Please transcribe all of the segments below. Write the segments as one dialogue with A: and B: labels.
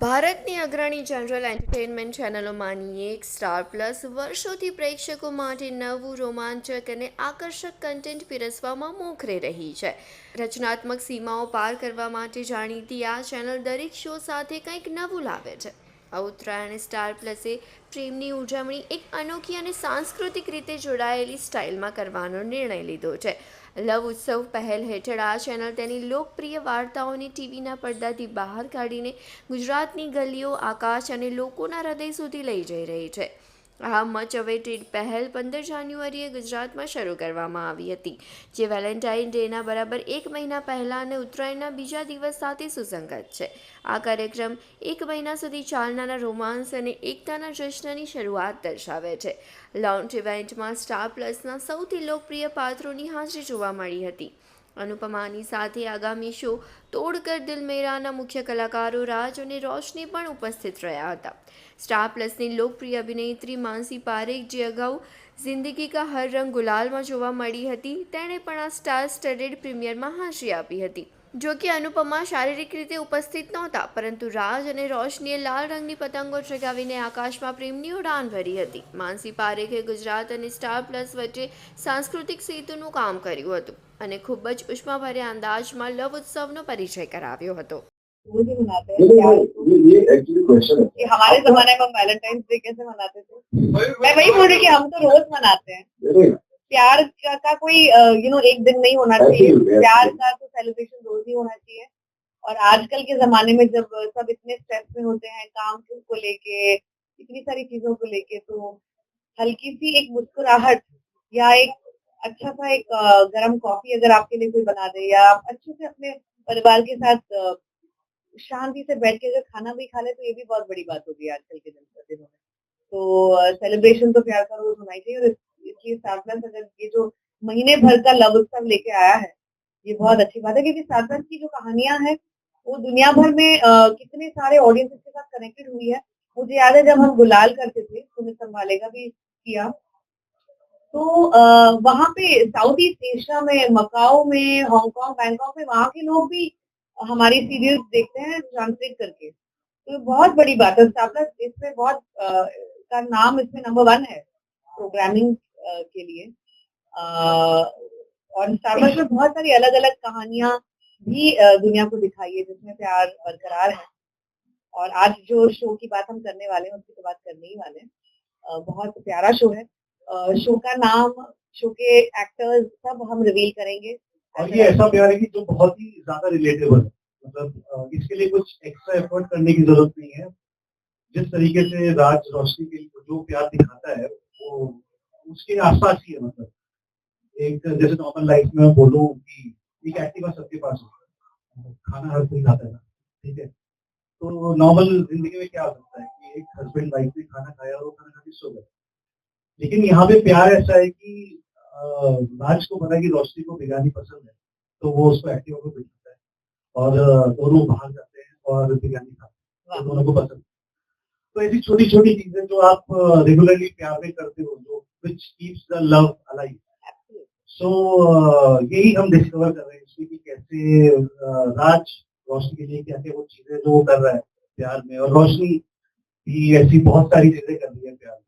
A: ભારતની અગ્રણી general entertainment ચેનલોમાંની એક સ્ટાર પ્લસ વર્ષોથી પ્રેક્ષકો માટે નવું રોમાંચક અને આકર્ષક કન્ટેન્ટ પીરસવામાં મોખરે રહી છે. રચનાત્મક સીમાઓ પાર કરવા માટે જાણીતી આ ચેનલ દરેક શો સાથે કંઈક નવું લાવે છે. આ ઉત્તરાયણ સ્ટાર પ્લસે પ્રેમની ઉજવણી એક અનોખી અને સાંસ્કૃતિક રીતે જોડાયેલી સ્ટાઇલમાં કરવાનો નિર્ણય લીધો છે. લવ ઉત્સવ પહેલ હેઠળ આ ચેનલ તેની લોકપ્રિય વાર્તાઓને ટીવીના પડદાથી બહાર કાઢીને ગુજરાતની ગલીઓ, આકાશ અને લોકોના હૃદય સુધી લઈ જઈ રહી છે. આ મચ અવેટેડ પહેલ પંદર જાન્યુઆરીએ ગુજરાતમાં શરૂ કરવામાં આવી હતી, જે વેલેન્ટાઇન ડેના બરાબર એક મહિના પહેલાં અને ઉત્તરાયણના બીજા દિવસ સાથે સુસંગત છે. આ કાર્યક્રમ એક મહિના સુધી ચાલનારા રોમાન્સ અને એકતાના જશ્નની શરૂઆત દર્શાવે છે. લોન્ચ ઇવેન્ટમાં સ્ટાર પ્લસના સૌથી લોકપ્રિય પાત્રોની હાજરી જોવા મળી હતી. અનુપમાની સાથે આગામી શો તોડ કર દિલ મેરાના મુખ્ય કલાકારો રાજ અને રોશની પણ ઉપસ્થિત રહ્યા હતા. સ્ટાર પ્લસની લોકપ્રિય અભિનેત્રી માનસી પારેખ જે અગાઉ જિંદગી કા હર રંગ ગુલાલમાં જોવા મળી હતી, તેણે પણ આ સ્ટાર સ્ટડેડ પ્રીમિયરમાં હાજરી આપી હતી. જો કે અનુપમા શારીરિક રીતે ઉપસ્થિત નહોતા, પરંતુ રાજ અને રોશનીએ લાલ રંગની પતંગો ચગાવીને આકાશમાં પ્રેમની ઉડાન ભરી હતી. માનસી પારેખે ગુજરાત અને સ્ટાર પ્લસ વચ્ચે સાંસ્કૃતિક સેતુનું કામ કર્યું હતું. અને ખૂબ જ ઉષ્માભર્યા અંદાજમાં લવ ઉત્સવનો પરિચય કરાવ્યો હતો
B: वो भी मनाते हैं
C: ये
B: प्यार को।
C: ये एक्चुअली क्वेश्चन है
B: कि हमारे जमाने में वैलेंटाइन डे कैसे मनाते थे मैं वही बोल रही कि हम तो रोज मनाते हैं
C: देखो ना,
B: प्यार का, का कोई यू नो एक दिन नहीं होना चाहिए
C: Absolutely,
B: प्यार
C: absolutely.
B: का तो सेलिब्रेशन रोज ही होना चाहिए और आजकल के जमाने में जब सब इतने स्ट्रेस में होते हैं काम को लेके इतनी सारी चीजों को लेके तो हल्की सी एक मुस्कुराहट या एक अच्छा सा एक गर्म कॉफ़ी अगर आपके लिए कोई बना दे या आप अच्छे से अपने परिवार के साथ शांति से बैठ के अगर खाना भी खा ले तो ये भी बहुत बड़ी बात होगी आजकल के दिन में। तो सेलिब्रेशन तो प्यार का रोज होना ही चाहिए और इसलिए स्टार अगर ये जो महीने भर का लव उत्सव लेके आया है ये बहुत अच्छी बात है क्योंकि प्लस की जो कहानियाँ हैं वो दुनिया भर में अ, कितने सारे ऑडियंस के साथ कनेक्टेड हुई है। मुझे याद है जब हम गुलाल करते थे सुमित संभाले का भी किया। तो आ, वहाँ पे साउथ ईस्ट एशिया में मकाओ में हांगकांग बैंकॉक में वहाँ के लोग भी हमारी सीरियल देखते हैं ट्रांसलेट करके। तो बहुत बड़ी बात है। स्टार इसमें बहुत अ, का नाम इसमें नंबर वन है प्रोग्रामिंग के लिए। अ, और स्टार में बहुत सारी अलग अलग कहानियाँ भी दुनिया को दिखाई है जिसमें प्यार बरकरार है। और आज जो शो की बात हम करने वाले हैं उसकी तो बात करने ही वाले हैं। बहुत प्यारा शो है। शो का नाम, शो के एक्टर्स सब हम रिवील करेंगे।
D: और ये ऐसा प्यार है कि जो बहुत ही ज़्यादा रिलेटेबल मतलब इसके लिए कुछ एक्स्ट्रा एफर्ट करने की ज़रूरत नहीं है। जिस तरीके से राज रोशनी के लिए जो प्यार दिखाता है, वो उसके आसपास ही है मतलब। एक जैसे नॉर्मल लाइफ में बोलूँ कि एक एक्टिवा सबके पास होता है। खाना हर कोई खाता है ना, ठीक है? तो नॉर्मल ज़िंदगी में क्या हो सकता है कि एक हस्बैंड वाइफ ने खाना खाया और वो खाना खा के सो गए। लेकिन यहाँ पे प्यार ऐसा है कि राज को पता है कि रोशनी को बिरयानी पसंद है तो वो उसको एक्टिवा को बिठाता है। और दोनों बाहर जाते हैं और बिरयानी खाते हैं। तो दोनों को पसंद तो ऐसी छोटी छोटी चीज़ें जो आप रेगुलरली प्यार में करते हो जो which keeps the love alive so यही हम डिस्कवर कर रहे हैं इसमें कि कैसे राज रोशनी के लिए क्या क्या वो चीज़ें जो वो कर रहा है प्यार में। और रोशनी भी ऐसी बहुत सारी चीज़ें कर रही है प्यार में।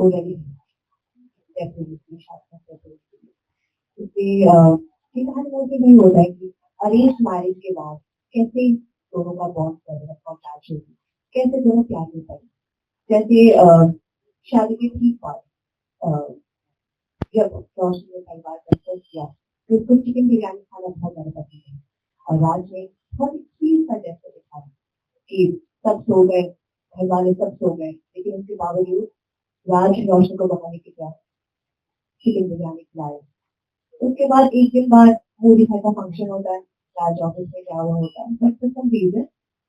E: रेडी डेफिनेटली शादी करते क्योंकि ये कहानी मुझे नहीं होता है कि अरेंज मैरिज के बाद कैसे दोनों का बॉन्ड डेवलप और अटैच होगी कैसे दोनों प्यार में पड़े शादी के ठीक बाद जब रोशनी ने पहली बार किया तो उसको चिकन बिरयानी खाना बहुत ज़्यादा पसंद है। और राज ने बहुत ही सा जैसे दिखाया कि सब सो गए, घर वाले सब सो गए, लेकिन उसके बावजूद राज रोशनी को बनाने के लिए चिकन बिरयानी खिलाया उसके बाद एक दिन बाद मोदी घर का फ़ंक्शन होता है राज ऑफ़िस में क्या हुआ होता है बट फॉर सम रीजन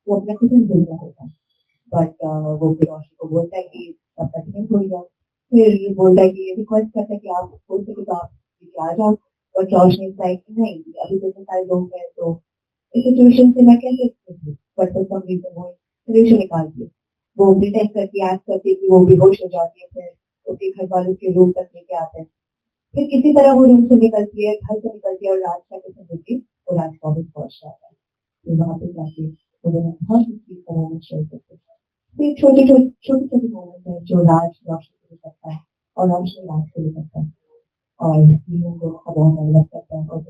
E: वो अपना खुद ही भूल रहा होता है। बट वो फिर रोशनी को बोलता है कि तब तक नहीं भूल जाओ। फिर ये बोलता है कि ये रिक्वेस्ट करता है कि आप बोल सके तो आप आ जाओ, और रोशनी इज़ लाइक नहीं, अभी तो सारे लोग हैं तो इस सिचुएशन से मैं कैसे बट फॉर सम रीजन वो सोल्यूशन निकालती है वो प्रिटेंड करती है एक्ट करती है कि वो बेहोश हो जाती है, फिर उसके घर वालों के रूम तक लेके आते हैं। फिर किसी तरह वो रूम से निकलती है, घर से निकलती है और राज का किसी मिलती और राज का ऑफ़िस पहुँच जाता है। वहाँ पे जाके वो दोनों बहुत ही चीज़ का। मोमेंट शेयर करते हैं फिर छोटे छोटे छोटे छोटे मोमेंट है जो राज रोशन के लिए करता है। और रोशन राज के लिए करता है और तीनों को का अलग करता है और